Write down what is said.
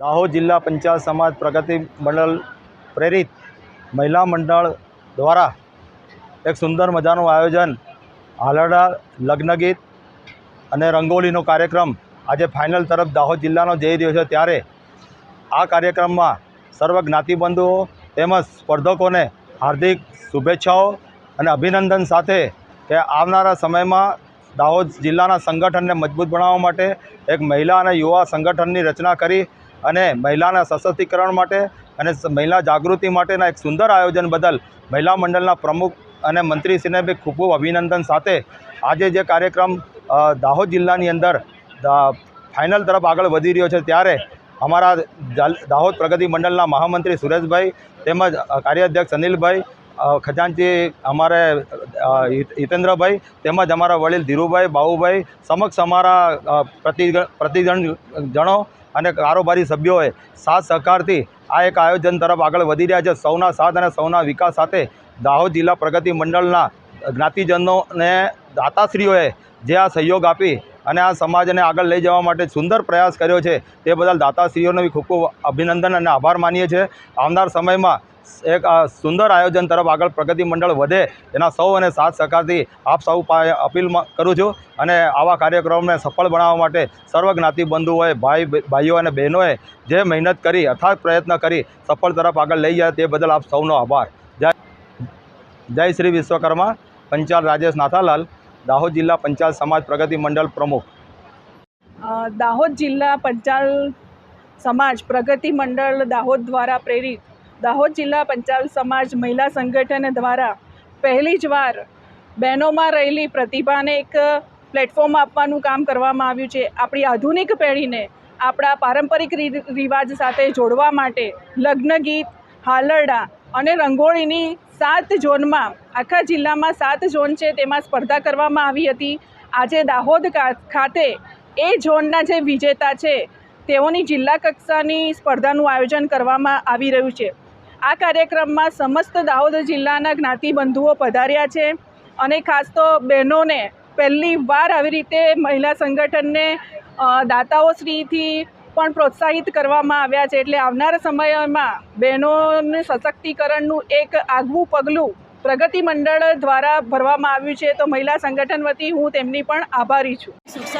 દાહોદ જિલ્લા પંચાયત સમાજ પ્રગતિ મંડળ પ્રેરિત મહિલા મંડળ દ્વારા એક સુંદર મજાનું આયોજન હાલરડા લગ્ન ગીત અને રંગોલીનો કાર્યક્રમ આજે ફાઇનલ તરફ દાહોદ જિલ્લાનો જઈ રહ્યો છે. ત્યારે આ કાર્યક્રમમાં સર્વ જ્ઞાતિબંધુઓ તેમજ સ્પર્ધકોને હાર્દિક શુભેચ્છાઓ અને અભિનંદન સાથે કે આવનારા સમયમાં દાહોદ જિલ્લાના સંગઠનને મજબૂત બનાવવા માટે એક મહિલા અને યુવા સંગઠનની રચના કરી અને મહિલાના સશક્તિકરણ માટે અને મહિલા જાગૃતિ માટેના એક સુંદર આયોજન બદલ મહિલા મંડળના પ્રમુખ અને મંત્રીશ્રીને બી ખૂબ અભિનંદન સાથે આજે જે કાર્યક્રમ દાહોદ જિલ્લાની અંદર ફાઇનલ તરફ આગળ વધી રહ્યો છે ત્યારે અમારા દાહોદ પ્રગતિ મંડળના મહામંત્રી સુરેશભાઈ તેમજ કાર્યાધ્યક્ષ અનિલભાઈ ખજાનચી અમારે હિતેન્દ્રભાઈ તેમજ અમારા વડીલ ધીરુભાઈ બાહુભાઈ સમક્ષ અમારા અ, પ્રતિ પ્રતિજણ જણો અને કારોબારી સભ્યોએ સાથ સહકારથી આ એક આયોજન તરફ આગળ વધી રહ્યા છે. સૌના સાથ અને સૌના વિકાસ સાથે દાહોદ જિલ્લા પ્રગતિ મંડળના જ્ઞાતિજનોને દાતાશ્રીઓએ જે આ સહયોગ આપી અને આ સમાજને આગળ લઈ જવા માટે સુંદર પ્રયાસ કર્યો છે તે બદલ દાતાશ્રીઓને બી ખૂબ ખૂબ અભિનંદન અને આભાર માનીએ છીએ. આવનાર સમયમાં એક સુંદર આયોજન તરફ આગળ પ્રગતિ મંડળ વધે એના સૌ અને સાથ સહકારથી આપ સૌ અપીલ કરું છું અને આવા કાર્યક્રમને સફળ બનાવવા માટે સર્વ જ્ઞાતિબંધુઓએ ભાઈ ભાઈઓ અને બહેનોએ જે મહેનત કરી, અથાગ પ્રયત્ન કરી, સફળ તરફ આગળ લઈ જાય તે બદલ આપ સૌનો આભાર. જય જય શ્રી વિશ્વકર્મા, પંચાલ રાજેશ નાથાલાલ, દાહોદ જિલ્લા પંચાલ સમાજ પ્રગતિ મંડળ પ્રમુખ. દાહોદ જિલ્લા પંચાલ સમાજ પ્રગતિ મંડળ દાહોદ દ્વારા પ્રેરિત દાહોદ જિલ્લા પંચાલ સમાજ મહિલા સંગઠન દ્વારા પહેલી જ વાર બહેનોમાં રહેલી પ્રતિભાને એક પ્લેટફોર્મ આપવાનું કામ કરવામાં આવ્યું છે. આપણી આધુનિક પેઢીને આપણા પારંપરિક રિવાજ સાથે જોડવા માટે લગ્ન ગીત, હાલરડા અને રંગોળીની સાત ઝોનમાં, આખા જિલ્લામાં સાત ઝોન છે તેમાં સ્પર્ધા કરવામાં આવી હતી. આજે દાહોદ ખાતે એ ઝોનના જે વિજેતા છે, તેઓની જિલ્લા કક્ષાની સ્પર્ધાનું આયોજન કરવામાં આવી રહ્યું છે. આ કાર્યક્રમમાં સમસ્ત દાહોદ જિલ્લાના જ્ઞાતિબંધુઓ પધાર્યા છે અને ખાસ તો બહેનોને પહેલી વાર આવી રીતે મહિલા સંગઠનને દાતાઓશ્રીથી પણ પ્રોત્સાહિત કરવામાં આવ્યા છે. એટલે આવનારા સમયમાં બહેનોને સશક્તિકરણનું એક આગવું પગલું પ્રગતિ મંડળ દ્વારા ભરવામાં આવ્યું છે. તો મહિલા સંગઠન વતી હું તેમની પણ આભારી છું.